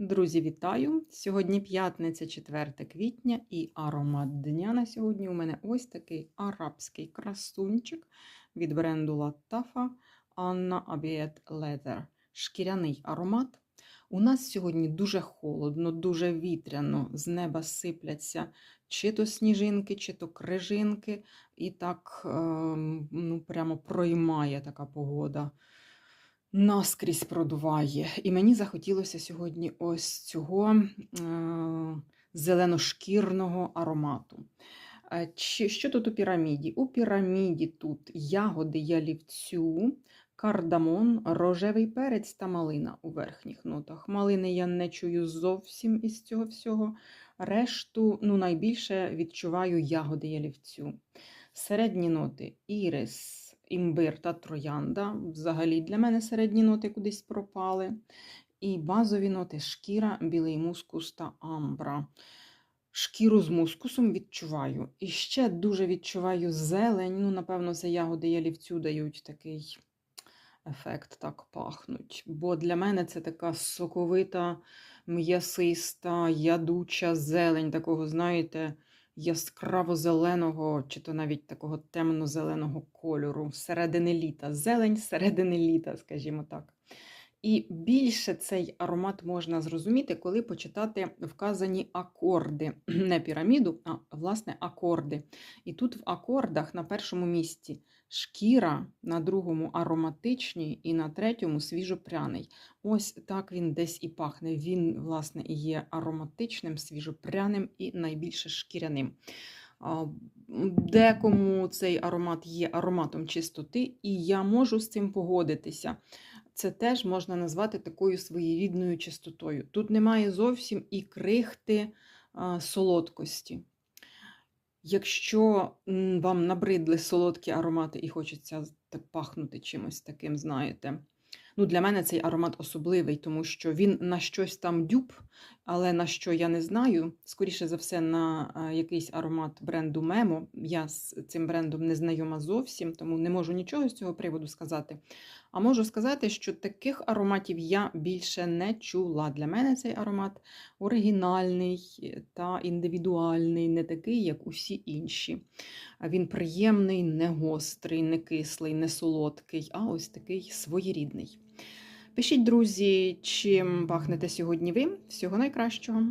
Друзі, вітаю! Сьогодні п'ятниця, 4 квітня, і аромат дня на сьогодні у мене ось такий арабський красунчик від бренду Латтафа Anna Abiet Leather. Шкіряний аромат. У нас сьогодні дуже холодно, дуже вітряно. З неба сипляться чи то сніжинки, чи то крижинки. І так ем, ну, прямо проймає така погода наскрізь продуває. І мені захотілося сьогодні ось цього е, зеленошкірного аромату. Е, Що тут у піраміді? У піраміді тут ягоди ялівцю, кардамон, рожевий перець та малина у верхніх нотах. Малини я не чую зовсім із цього всього. Решту, ну, найбільше відчуваю ягоди ялівцю. Середні ноти ірис, імбир та троянда. Взагалі для мене середні ноти кудись пропали. І базові ноти шкіра, білий мускус та амбра. Шкіру з мускусом відчуваю. І ще дуже відчуваю зелень. Ну, напевно, це ягоди ялівцю дають такий ефект, так пахнуть. Бо для мене це така соковита, м'ясиста, ядуча зелень, такого, знаєте, яскраво-зеленого, чи то навіть такого темно-зеленого кольору, середини літа. Зелень середини літа, скажімо так. І більше цей аромат можна зрозуміти, коли почитати вказані акорди, не піраміду, а власне акорди. І тут в акордах на першому місці шкіра, на другому ароматичний і на третьому свіжопряний. Ось так він десь і пахне. Він, власне, є ароматичним, свіжопряним і найбільше шкіряним. Декому цей аромат є ароматом чистоти, і я можу з цим погодитися. Це теж можна назвати такою своєрідною чистотою. Тут немає зовсім і крихти солодкості. Якщо вам набридли солодкі аромати і хочеться пахнути чимось таким, знаєте. Ну, для мене цей аромат особливий, тому що він на щось там дюб, але на що я не знаю. Скоріше за все, на якийсь аромат бренду Memo. Я з цим брендом не знайома зовсім, тому не можу нічого з цього приводу сказати. А можу сказати, що таких ароматів я більше не чула. Для мене цей аромат оригінальний та індивідуальний, не такий, як усі інші. Він приємний, не гострий, не кислий, не солодкий, а ось такий своєрідний. Пишіть, друзі, чим пахнете сьогодні ви. Всього найкращого!